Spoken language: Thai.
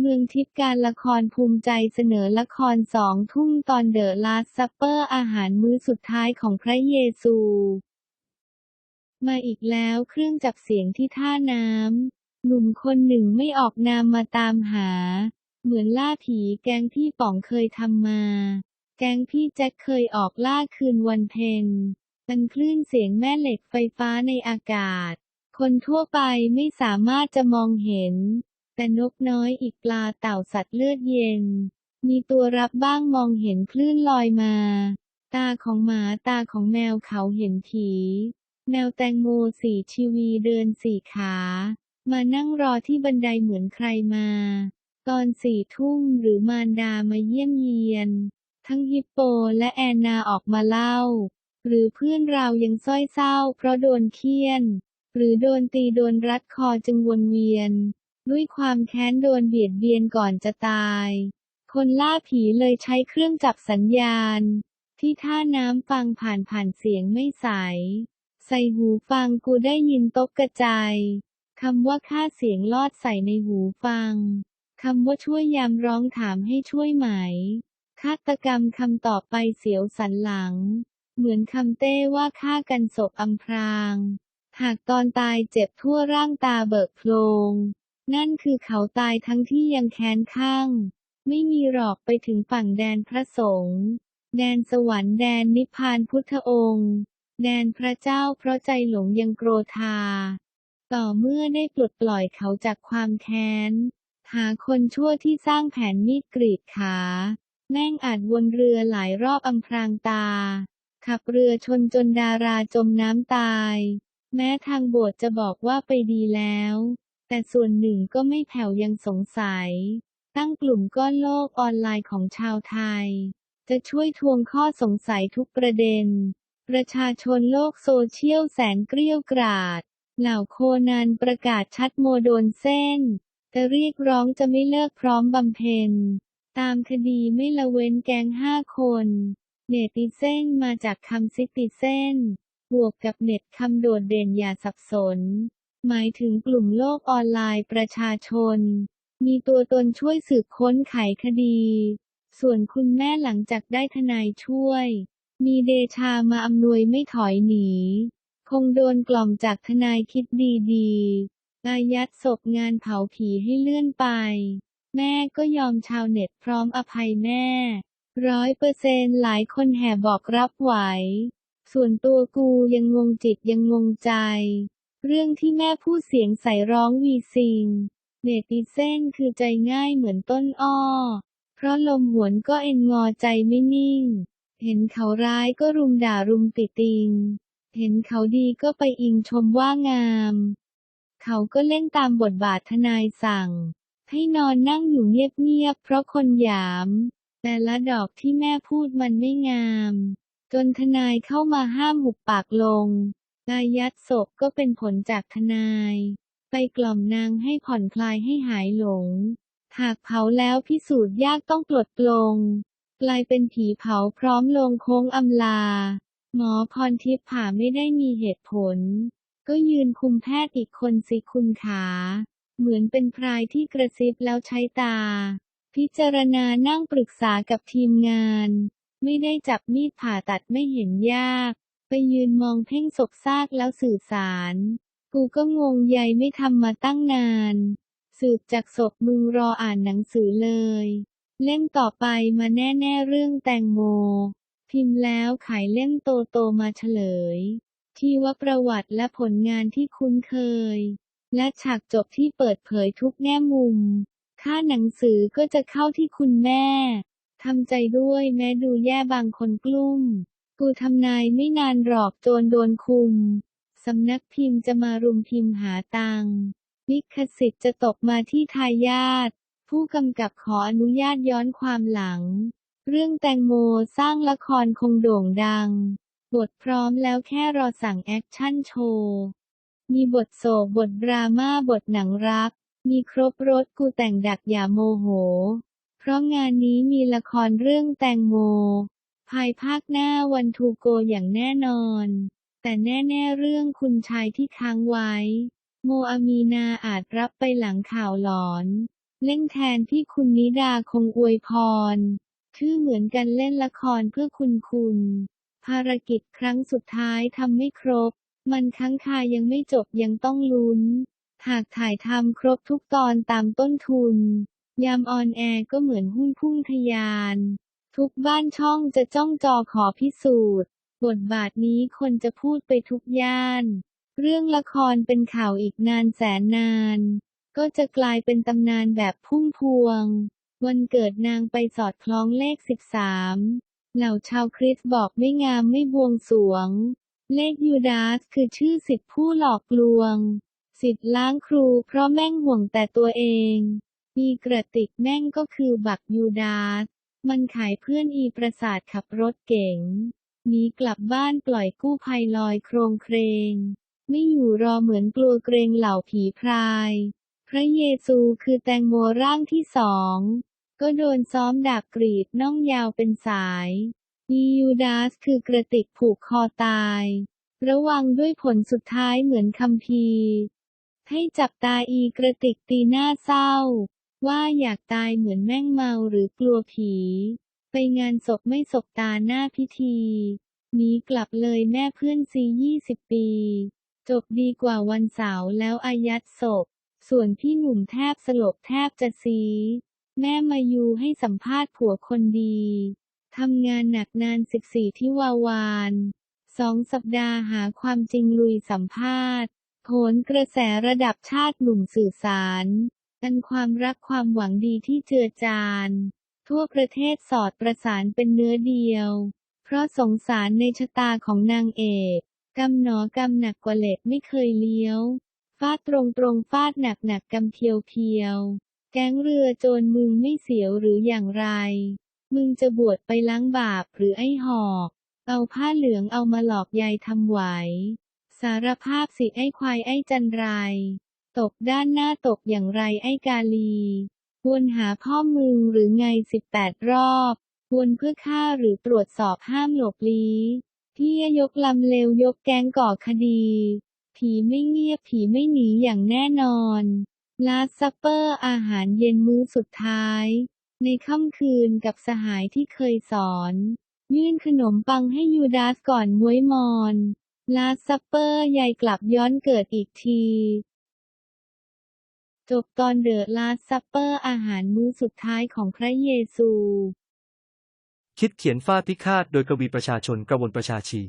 เมืองทิพย์การละครภูมิใจเสนอละครสองทุ่มตอนเดอะลาสซัปเปอร์อาหารมื้อสุดท้ายของพระเยซู มาอีกแล้วเครื่องจับเสียงที่ท่าน้ำ หนุ่มคนหนึ่งไม่ออกนามมาตามหา เหมือนล่าผีแกงพี่ป๋องเคยทำมา แกงพี่แจ็คเคยออกล่าคืนวันเพ็ญเป็นคลื่นเสียงแม่เหล็กไฟฟ้าในอากาศ คนทั่วไปไม่สามารถจะมองเห็น แต่นกน้อยอีกปลาเต่าสัตว์เลือดเย็น มีตัวรับบ้างมองเห็นคลื่นลอยมา ตาของหมาตาของแมวเขาเห็นผี แมวแตงโมสี่ชีวีเดินสี่ขา มานั่งรอที่บันไดเหมือนใครมา ตอนสี่ทุ่มหรือมารดามาเยี่ยมเยียน ทั้งฮิปโปและแอนนาออกมาเล่า หรือเพื่อนเรายังส้อยเศร้าเพราะโดนเคี่ยน หรือโดนตีโดนรัดคอจึงวนเวียน ด้วยความแค้นโดนเบียดเบียนก่อนจะตาย คนล่าผีเลยใช้เครื่องจับสัญญาณ ที่ท่าน้ำฟังผ่านผ่านเสียงไม่ใส ใส่หูฟังกูได้ยินตกกระจายคำว่าค่าเสียงลอดใส่ในหูฟัง คำว่าช่วยยามร้องถามให้ช่วยไหม ฆาตกรรมคำต่อไปเสียวสันหลัง เหมือนคำเต้ว่าฆ่ากันศพอำพราง หากตอนตายเจ็บทั่วร่างตาเบิกโพลง นั่นคือเขาตายทั้งที่ยังแค้นข้าง ไม่มีหรอกไปถึงฝั่งแดนพระสงฆ์แดนสวรรค์แดนนิพพานพุทธองค์ แดนพระเจ้าเพราะใจหลงยังโกรธา ต่อเมื่อได้ปลดปล่อยเขาจากความแค้น หาคนชั่วที่สร้างแผนมีดกรีดขา แม่งอาจวนเรือหลายรอบอำพรางตา ขับเรือชนจนดาราจมน้ำตาย แม้ทางโบสถ์จะบอกว่าไปดีแล้ว แต่ส่วนหนึ่งก็ไม่แผ่วยังสงสัย ตั้งกลุ่มก้อนโลกออนไลน์ของชาวไทย จะช่วยทวงข้อสงสัยทุกประเด็น ประชาชนโลกโซเชียลแสนเกลี้ยวกราด เหล่าโคนันประกาศชัดโมโดนเส้นจะเรียกร้องจะไม่เลิกพร้อมบำเพ็ญ ตามคดีไม่ละเว้นแก๊งห้าคน เนติเส้นมาจากคำซิติเส้นบวกกับเน็ตคำโดดเด่นอย่าสับสน หมายถึงกลุ่มโลกออนไลน์ประชาชน มีตัวตนช่วยสืบค้นไขคดี ส่วนคุณแม่หลังจากได้ทนายช่วย มีเดชามาอำนวยไม่ถอยหนี คงโดนกล่อมจากทนายคิดดีๆอายัดศพงานเผาผีให้เลื่อนไป แม่ก็ยอมชาวเน็ตพร้อมอภัยแม่ร้อยเปอร์เซนหลายคนแห่บอกรับไหว ส่วนตัวกูยังงงจิตยังงงใจ เรื่องที่แม่พูดเสียงใส่ร้องวีซิง เนติเส้นคือใจง่ายเหมือนต้นอ้อ เพราะลมหวนก็เอ็นงอใจไม่นิ่ง เห็นเขาร้ายก็รุมด่ารุมติติง เห็นเขาดีก็ไปอิงชมว่างาม เขาก็เล่นตามบทบาททนายสั่ง ให้นอนนั่งอยู่เงียบๆเพราะคนหยาม แต่ละดอกที่แม่พูดมันไม่งาม จนทนายเข้ามาห้ามหุบปากลง อายัดศพก็เป็นผลจากทนาย ไปกล่อมนางให้ผ่อนคลายให้หายหลง หากเผาแล้วพิสูจน์ยากต้องปลดปลง กลายเป็นผีเผาพร้อมลงโค้งอำลา หมอพรทิพย์ผ่าไม่ได้มีเหตุผล ก็ยืนคุมแพทย์อีกคนสิคุณขาเหมือนเป็นพรายที่กระซิบแล้วใช้ตา พิจารณานั่งปรึกษากับทีมงาน ไม่ได้จับมีดผ่าตัดไม่เห็นยาก ไปยืนมองเพ่งศพซากแล้วสื่อสาร กูก็งงใยไม่ทำมาตั้งนาน สืบจากศพมึงรออ่านหนังสือเลย เล่มต่อไปมาแน่ๆเรื่องแตงโม พิมพ์แล้วขายเล่มโตๆมาเฉลย ที่ว่าประวัติและผลงานที่คุ้นเคย และฉากจบที่เปิดเผยทุกแง่มุม ค่าหนังสือก็จะเข้าที่คุณแม่ทำใจด้วยแม้ดูแย่บางคนกลุ้ม กูทำนายไม่นานหรอกโจรโดนคุม สำนักพิมพ์จะมารุมพิมพ์หาตังลิขสิทธิ์จะตกมาที่ทายาทผู้กำกับขออนุญาตย้อนความหลัง เรื่องแตงโมสร้างละครคงโด่งดัง บทพร้อมแล้วแค่รอสั่งแอคชั่นโชว์ มีบทโศกบทดราม่าบทหนังรัก มีครบรถกูแต่งดักอย่าโมโห เพราะงานนี้มีละครเรื่องแตงโม ภายภาคหน้าวันทูโกอย่างแน่นอน แต่แน่ๆเรื่องคุณชายที่ค้างไว้ โมอามีนาอาจรับไปหลังข่าวหลอน เล่นแทนพี่คุณนิดาคงอวยพร ชื่อเหมือนกันเล่นละครเพื่อคุณคุณ ภารกิจครั้งสุดท้ายทำไม่ครบ มันค้างคายังไม่จบยังต้องลุ้น หากถ่ายทำครบทุกตอนตามต้นทุน ยามออนแอร์ก็เหมือนหุ้นพุ่งทะยาน ทุกบ้านช่องจะจ้องจอขอพิสูจน์ บทบาทนี้คนจะพูดไปทุกย่าน เรื่องละครเป็นข่าวอีกนานแสนนาน ก็จะกลายเป็นตำนานแบบพุ่มพวง วันเกิดนางไปสอดคล้องเลข 13 เหล่าชาวคริสบอกไม่งามไม่บวงสรวง เลขยูดาสคือชื่อสิทธิผู้หลอกลวง สิทธิ์ล้างครูเพราะแม่งห่วงแต่ตัวเอง มีกระติกแม่งก็คือบักยูดาส มันขายเพื่อนอีประสาทขับรถเก๋งหนีกลับบ้านปล่อยกู้ภัยลอยโครงเครง ไม่อยู่รอเหมือนกลัวเกรงเหล่าผีพราย พระเยซูคือแตงโมร่างที่สอง ก็โดนซ้อมดาบกรีดน่องยาวเป็นสายอียูดาสคือกระติกผูกคอตาย ระวังด้วยผลสุดท้ายเหมือนคัมภีให้จับตาอีกระติกตีหน้าเศร้า ว่าอยากตายเหมือนแม่งเมาหรือกลัวผี ไปงานศพไม่ศบตาหน้าพิธีหนีกลับเลยแม่เพื่อนซียี่สิบปี จบดีกว่าวันเสาร์แล้วอายัดศพ ส่วนพี่หนุ่มแทบสลบแทบจะซี แม่มายูให้สัมภาษณ์ผัวคนดีทำงานหนักนาน14ที่วาวานสองสัปดาห์หาความจริงลุยสัมภาษณ์โผนกระแสระดับชาติหนุ่มสื่อสาร กันความรักความหวังดีที่เจือจาน ทั่วประเทศสอดประสานเป็นเนื้อเดียว เพราะสงสารในชะตาของนางเอกกำหนอกำหนักกว่าเหล็กไม่เคยเลี้ยวฟาดตรงตรงๆฟาดหนักหนักๆกำเพียวเพียว แก๊งเรือโจรมึงไม่เสียวหรืออย่างไร มึงจะบวชไปล้างบาปหรือไอ้หอกเอาผ้าเหลืองเอามาหลอกยายทำไหว สารภาพสิไอ้ควายไอ้จันไร ตกด้านหน้าตกอย่างไรไอ้กาลีวนหาพ่อมึงหรือไงสิบแปดรอบวนเพื่อฆ่าหรือตรวจสอบห้ามหลบลี้ที่ยกลำเลวยกแกงก่อคดี ผีไม่เงียบผีไม่หนีอย่างแน่นอนลาสซัปเปอร์อาหารเย็นมื้อสุดท้าย ในค่ำคืนกับสหายที่เคยสอน ยื่นขนมปังให้ยูดาสก่อนมวยมอน ลาสซัปเปอร์ยายกลับย้อนเกิดอีกที จบตอนเดอะลาสซัปเปอร์อาหารมื้อสุดท้ายของพระเยซู คิดเขียนฟาพิฆาตโดยกวีประชาชนกระวนประชาชี